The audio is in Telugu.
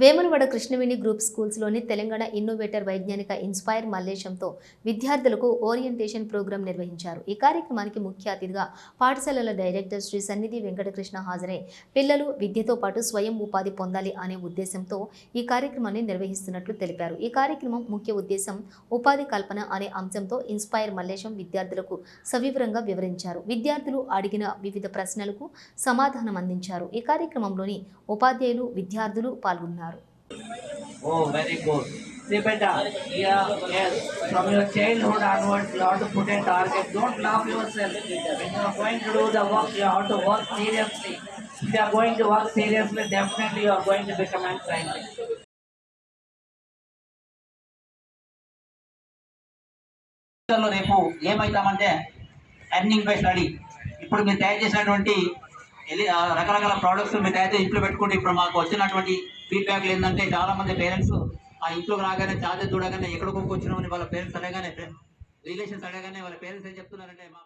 వేములవాడ కృష్ణవేణి గ్రూప్ స్కూల్స్లోని తెలంగాణ ఇన్నోవేటర్ వైజ్ఞానిక ఇన్స్పైర్ మల్లేశంతో విద్యార్థులకు ఓరియంటేషన్ ప్రోగ్రాం నిర్వహించారు. ఈ కార్యక్రమానికి ముఖ్య అతిథిగా పాఠశాలల డైరెక్టర్ శ్రీ సన్నిధి వెంకటకృష్ణ హాజరై పిల్లలు విద్యతో పాటు స్వయం ఉపాధి పొందాలి అనే ఉద్దేశంతో ఈ కార్యక్రమాన్ని నిర్వహిస్తున్నట్లు తెలిపారు. ఈ కార్యక్రమం ముఖ్య ఉద్దేశం ఉపాధి కల్పన అనే అంశంతో ఇన్స్పైర్ మల్లేశం విద్యార్థులకు సవివరంగా వివరించారు. విద్యార్థులు అడిగిన వివిధ ప్రశ్నలకు సమాధానం అందించారు. ఈ కార్యక్రమంలోని ఉపాధ్యాయులు విద్యార్థులు పాల్గొన్నారు. Oh, very good. See, beta, yeah, yes. From your childhood onwards, you have to put a target. Don't laugh yourself. When you are going to do the work, you have to work seriously. If you are going to work seriously, definitely you are going to become a scientist. ఫ్యూచర్లో రేపు ఏమవుతామంటే ఎర్నింగ్ బై స్టడీ ఇప్పుడు మీరు తయారు చేసినటువంటి రకరకాల ప్రోడక్ట్స్ మీకైతే ఇంట్లో పెట్టుకుంటే ఇప్పుడు మాకు వచ్చినటువంటి ఫీడ్బ్యాక్లు ఏంటంటే చాలా మంది పేరెంట్స్ ఆ ఇంట్లోకి రాగానే చార్జెస్ చూడగానే ఎక్కడికో వచ్చినామని వాళ్ళ పేరెంట్స్ అడగానే రిలేషన్స్ అడగానే వాళ్ళ పేరెంట్స్ ఏం చెప్తున్నారంటే మా